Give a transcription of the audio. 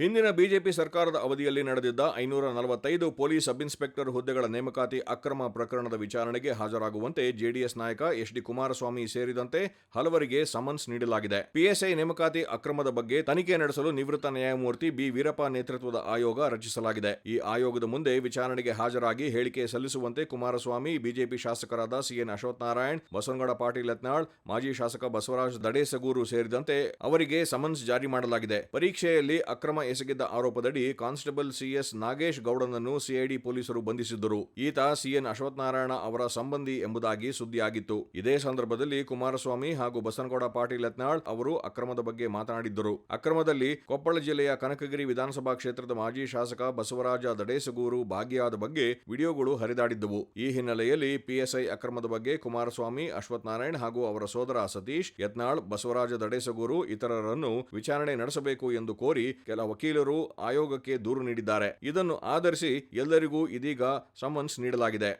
ಹಿಂದಿನ ಬಿಜೆಪಿ ಸರ್ಕಾರದ ಅವಧಿಯಲ್ಲಿ ನಡೆದಿದ್ದ ಐನೂರ ನಲವತ್ತೈದು ಪೊಲೀಸ್ ಸಬ್ ಇನ್ಸ್ಪೆಕ್ಟರ್ ಹುದ್ದೆಗಳ ನೇಮಕಾತಿ ಅಕ್ರಮ ಪ್ರಕರಣದ ವಿಚಾರಣೆಗೆ ಹಾಜರಾಗುವಂತೆ ಜೆಡಿಎಸ್ ನಾಯಕ ಎಚ್ ಡಿ ಕುಮಾರಸ್ವಾಮಿ ಸೇರಿದಂತೆ ಹಲವರಿಗೆ ಸಮನ್ಸ್ ನೀಡಲಾಗಿದೆ. ಪಿಎಸ್ಐ ನೇಮಕಾತಿ ಅಕ್ರಮದ ಬಗ್ಗೆ ತನಿಖೆ ನಡೆಸಲು ನಿವೃತ್ತ ನ್ಯಾಯಮೂರ್ತಿ ಬಿ. ವೀರಪ್ಪ ನೇತೃತ್ವದ ಆಯೋಗ ರಚಿಸಲಾಗಿದೆ. ಈ ಆಯೋಗದ ಮುಂದೆ ವಿಚಾರಣೆಗೆ ಹಾಜರಾಗಿ ಹೇಳಿಕೆ ಸಲ್ಲಿಸುವಂತೆ ಕುಮಾರಸ್ವಾಮಿ, ಬಿಜೆಪಿ ಶಾಸಕರಾದ ಸಿಎನ್ ಅಶ್ವಥ್ ನಾರಾಯಣ್, ಬಸವನಗೌಡ ಪಾಟೀಲ್ ಯತ್ನಾಳ್, ಮಾಜಿ ಶಾಸಕ ಬಸವರಾಜ್ ದಡೇಸಗೂರು ಸೇರಿದಂತೆ ಅವರಿಗೆ ಸಮನ್ಸ್ ಜಾರಿ ಮಾಡಲಾಗಿದೆ. ಪರೀಕ್ಷೆಯಲ್ಲಿ ಅಕ್ರಮ ಎಸಗಿದ್ದ ಆರೋಪದಡಿ ಕಾನ್ಸ್ಟೇಬಲ್ ಸಿಎಸ್ ನಾಗೇಶ್ ಗೌಡನನ್ನು ಸಿಐಡಿ ಪೊಲೀಸರು ಬಂಧಿಸಿದ್ದರು. ಈತ ಸಿಎನ್ ಅಶ್ವತ್ಥನಾರಾಯಣ ಅವರ ಸಂಬಂಧಿ ಎಂಬುದಾಗಿ ಸುದ್ದಿಯಾಗಿತ್ತು. ಇದೇ ಸಂದರ್ಭದಲ್ಲಿ ಕುಮಾರಸ್ವಾಮಿ ಹಾಗೂ ಬಸನಗೌಡ ಪಾಟೀಲ್ ಯತ್ನಾಳ್ ಅವರು ಅಕ್ರಮದ ಬಗ್ಗೆ ಮಾತನಾಡಿದ್ದರು. ಅಕ್ರಮದಲ್ಲಿ ಕೊಪ್ಪಳ ಜಿಲ್ಲೆಯ ಕನಕಗಿರಿ ವಿಧಾನಸಭಾ ಕ್ಷೇತ್ರದ ಮಾಜಿ ಶಾಸಕ ಬಸವರಾಜ ದಡೇಸಗೂರು ಭಾಗಿಯಾದ ಬಗ್ಗೆ ವಿಡಿಯೋಗಳು ಹರಿದಾಡಿದ್ದವು. ಈ ಹಿನ್ನೆಲೆಯಲ್ಲಿ ಪಿಎಸ್ಐ ಅಕ್ರಮದ ಬಗ್ಗೆ ಕುಮಾರಸ್ವಾಮಿ ಅಶ್ವಥ್ ನಾರಾಯಣ್ ಹಾಗೂ ಅವರ ಸೋದರ ಸತೀಶ್, ಯತ್ನಾಳ್, ಬಸವರಾಜ ದಡೇಸಗೂರು ಇತರರನ್ನು ವಿಚಾರಣೆ ನಡೆಸಬೇಕು ಎಂದು ಕೋರಿ ಕೆಲ ವಕೀಲರು ಆಯೋಗಕ್ಕೆ ದೂರು ನೀಡಿದ್ದಾರೆ. ಇದನ್ನು ಆಧರಿಸಿ ಎಲ್ಲರಿಗೂ ಇದೀಗ ಸಮನ್ಸ್ ನೀಡಲಾಗಿದೆ.